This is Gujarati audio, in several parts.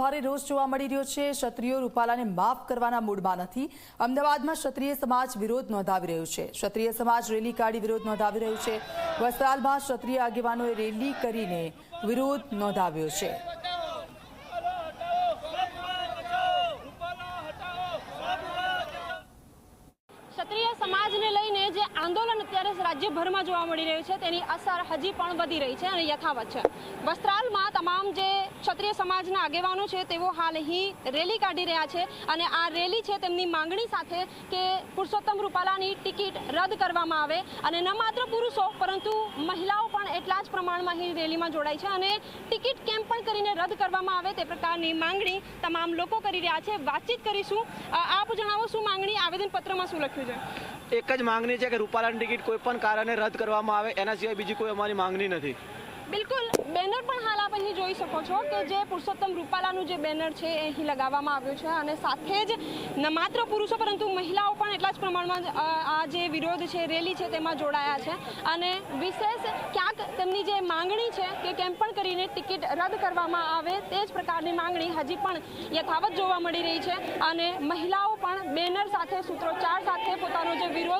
ભારે રોષ જોવા મળી રહ્યો છે. ક્ષત્રિયો રૂપાલાને માફ કરવાના મૂડમાં નથી. અમદાવાદમાં ક્ષત્રિય સમાજ વિરોધ નોંધાવી રહ્યો છે. ક્ષત્રિય સમાજ રેલી કાઢી વિરોધ નોંધાવી રહ્યો છે. વસ્ત્રાલમાં ક્ષત્રિય આગેવાનોએ રેલી કરીને વિરોધ નોંધાવ્યો છે. સમાજને લઈને જે આંદોલન અત્યારે રાજ્યભરમાં જોવા મળી રહ્યું છે, તેની અસર હજી પણ વધી રહી છે અને યથાવત છે. વસ્ત્રાલમાં તમામ જે ક્ષત્રિય સમાજના આગેવાનો છે, તેઓ હાલ અહીં રેલી કાઢી રહ્યા છે અને આ રેલી છે તેમની માંગણી સાથે કે પુરુષોત્તમ રૂપાલાની ટિકિટ રદ કરવામાં આવે અને ન માત્ર પુરુષો, પરંતુ મહિલાઓ પણ એટલા જ પ્રમાણમાં અહીં રેલીમાં જોડાય છે અને ટિકિટ કેમ્પ પણ કરીને રદ કરવામાં આવે તે પ્રકારની માંગણી તમામ લોકો કરી રહ્યા છે. વાતચીત કરીશું. આપ જણાવો શું માંગણી? આવેદનપત્રમાં શું લખ્યું છે? એક જ માંગણી છે કે રૂપાલાની ટિકિટ કોઈ પણ કારણે રદ કરવામાં આવે, એના સિવાય બીજી કોઈ અમારી માંગણી નથી. બિલકુલ. બેનર પણ હાલ આપ અહીં જોઈ શકો છો કે જે પુરુષોત્તમ રૂપાલાનું જે બેનર છે એ અહીં લગાવવામાં આવ્યું છે અને સાથે જ ન માત્ર પુરુષો, પરંતુ મહિલાઓ પણ એટલા જ પ્રમાણમાં આ જે વિરોધ છે, રેલી છે, તેમાં જોડાયા છે. અને વિશેષ ક્યાંક તેમની જે માંગણી છે કે કેમ પણ કરીને ટિકિટ રદ કરવામાં આવે, તે જ પ્રકારની માંગણી હજી પણ યથાવત જોવા મળી રહી છે. અને મહિલાઓ પણ બેનર સાથે સૂત્રોચ્ચાર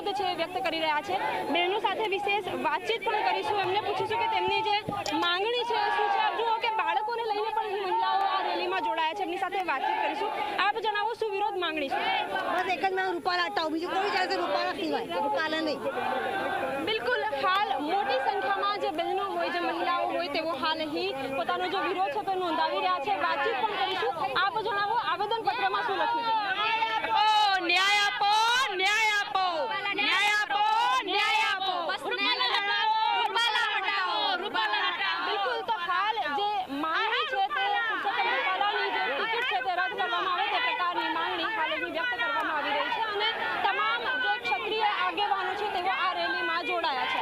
વિરોધ છે વ્યક્ત કરી રહ્યા છે. બહેનો સાથે વિશેષ વાતચીત પણ કરીશું. એમને પૂછીશું કે તેમની જે માંગણી છે શું છે? જુઓ કે બાળકોને લઈને પણ મહિલાઓ આ રેલીમાં જોડાયા છે. એમની સાથે વાતચીત કરીશું. આપ જણાવો શું વિરોધ માંગણી છે? બસ એક જ મારું રૂપાલા હટાવો. બીજું કોઈ જાય રૂપાલા સિવાય. રૂપાલા નહીં. બિલકુલ હાલ મોટી સંખ્યામાં જે બહેનો હોય જે મહિલાઓ હોય તેઓ હાલ અહીં પોતાનો જે વિરોધ છે તે નોંધાવી રહ્યા છે. વાતચીત પણ કરીશું આપ જણાવો આવેદનપત્રમાં શું લખ્યું છે ન્યાય આપો ન્યાય આપો ન્યાય આપો ન્યાય આપો રૂપાલા હટાવો રૂપાલા હટાવો બિલકુલ તો હાલ જે માંગણી છે તે પુરુષોત્તમ રૂપાલાની જે ટિકિટ છે તે રદ કરવામાં આવે તે પ્રકારની માંગણી વ્યક્ત કરવામાં આવી રહી છે અને તમામ જે ક્ષત્રિય આગેવાનો છે તેઓ આ રેલીમાં જોડાયા છે.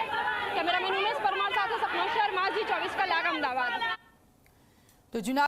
કેમેરામેન ઉમેશ પરમાર સાથે સપનો શર્મા ચોવીસ કલાક અમદાવાદ. તો જુના